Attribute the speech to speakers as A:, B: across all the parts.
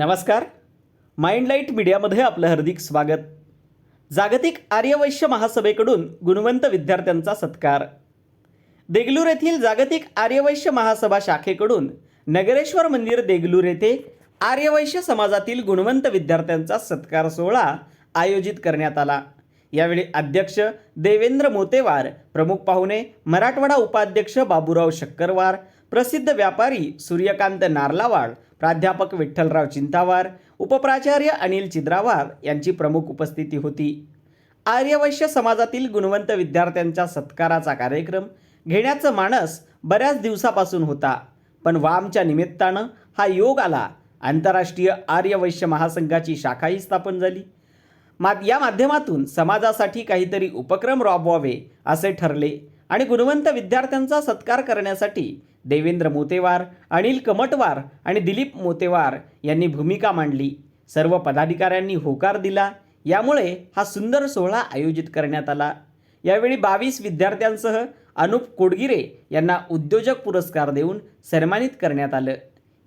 A: नमस्कार. माइंडलाईट मीडियामध्ये आपलं हार्दिक स्वागत. जागतिक आर्यवैश्य महासभेकडून गुणवंत विद्यार्थ्यांचा सत्कार. देगलूर येथील जागतिक आर्यवैश्य महासभा शाखेकडून नगरेश्वर मंदिर देगलूर येथे आर्यवैश्य समाजातील गुणवंत विद्यार्थ्यांचा सत्कार सोहळा आयोजित करण्यात आला. यावेळी अध्यक्ष देवेंद्र मोतेवार प्रमुख पाहुणे मराठवाडा उपाध्यक्ष बाबूराव शक्करवार प्रसिद्ध व्यापारी सूर्यकांत नारलावाड प्राध्यापक विठ्ठलराव चिंतावार उपप्राचार्य अनिल चिद्रावार यांची प्रमुख उपस्थिती होती. आर्यवैश्य समाजातील गुणवंत विद्यार्थ्यांच्या सत्काराचा कार्यक्रम घेण्याचं मानस बऱ्याच दिवसापासून होता. पण वामच्या निमित्तानं हा योग आला. आंतरराष्ट्रीय आर्यवैश्य महासंघाची शाखाही स्थापन झाली. मा या माध्यमातून समाजासाठी काहीतरी उपक्रम राबवावे असे ठरले आणि गुणवंत विद्यार्थ्यांचा सत्कार करण्यासाठी देवेंद्र मोतेवार अनिल कमटवार आणि दिलीप मोतेवार यांनी भूमिका मांडली. सर्व पदाधिकाऱ्यांनी होकार दिला. यामुळे हा सुंदर सोहळा आयोजित करण्यात आला. यावेळी बावीस विद्यार्थ्यांसह अनुप कोडगिरे यांना उद्योजक पुरस्कार देऊन सन्मानित करण्यात आलं.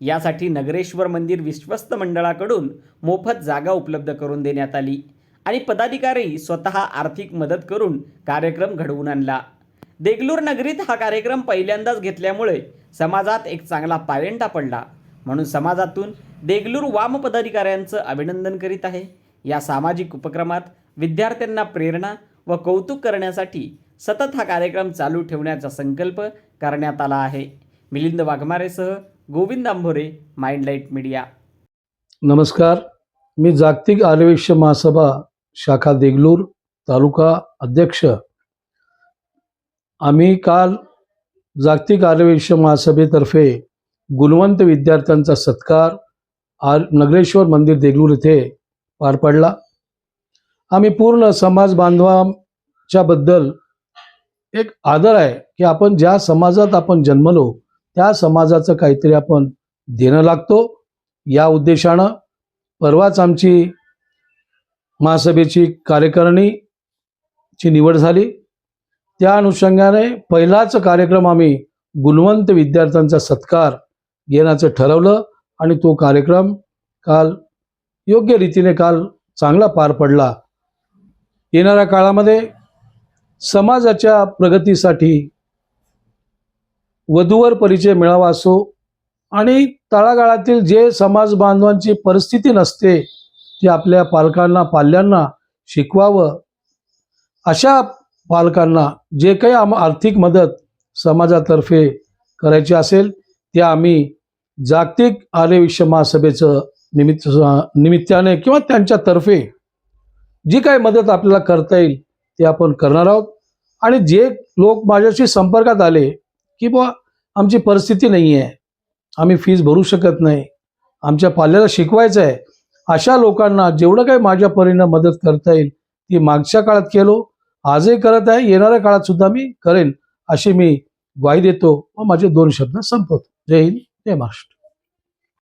A: यासाठी नगरेश्वर मंदिर विश्वस्त मंडळाकडून मोफत जागा उपलब्ध करून देण्यात आली आणि पदाधिकारी स्वतः आर्थिक मदत करून कार्यक्रम घडवून आणला. देगलूर नगरीत हा कार्यक्रम पहिल्यांदाच घेतल्यामुळे समाजात एक चांगला पायंडा पडला. म्हणून समाजातून देगलूर वाम पदाधिकाऱ्यांचं अभिनंदन करीत आहे. या सामाजिक उपक्रमात विद्यार्थ्यांना प्रेरणा व कौतुक करण्यासाठी सतत हा कार्यक्रम चालू ठेवण्याचा संकल्प करण्यात आला आहे. मिलिंद वाघमारेसह गोविंद आंभोरे माइंडलाईट मीडिया.
B: नमस्कार. मी जागतिक आर्यवैश्य महासभा शाखा देगलूर तालुका अध्यक्ष आम्ही काल जागतिक आर्यविश्व महासभेतर्फे गुणवंत विद्यार्थ्यांचा सत्कार आर नगरेश्वर मंदिर देगलूर येथे पार पडला. आम्ही पूर्ण समाज बांधवाच्याबद्दल एक आदर आहे की आपण ज्या समाजात आपण जन्मलो त्या समाजाचं काहीतरी आपण देणं लागतो. या उद्देशानं परवाच आमची महासभेची कार्यकारिणीची निवड झाली. त्या अनुषंगाने पहिलाच कार्यक्रम आम्ही गुणवंत विद्यार्थ्यांचा सत्कार घेण्याचं ठरवलं आणि तो कार्यक्रम काल योग्य रीतीने काल चांगला पार पडला. येणाऱ्या काळामध्ये समाजाच्या प्रगतीसाठी वधूवर परिचय मिळावा असो आणि तळागाळातील जे समाज बांधवांची परिस्थिती नसते ती आपल्या पालकांना पाल्यांना शिकवावं अशा पालकांना जे काही आम आर्थिक मदत समाजातर्फे करायची असेल ते आम्ही जागतिक आर्यविश्व महासभेचं निमित्त निमित्ताने किंवा त्यांच्यातर्फे जी काही मदत आपल्याला करता येईल ते आपण करणार आहोत. आणि जे लोक माझ्याशी संपर्कात आले की बुवा आमची परिस्थिती नाही आहे आम्ही फीज भरू शकत नाही आमच्या पाल्याला शिकवायचं आहे अशा लोकांना जेवढं काही माझ्या परीनं मदत करता येईल ती मागच्या काळात केलो. आजही करत आहे. येणाऱ्या काळात सुद्धा मी करेन अशी मी ग्वाही देतो. व माझे दोन शब्द संपवतो. जय हिंद जय महाराष्ट्र.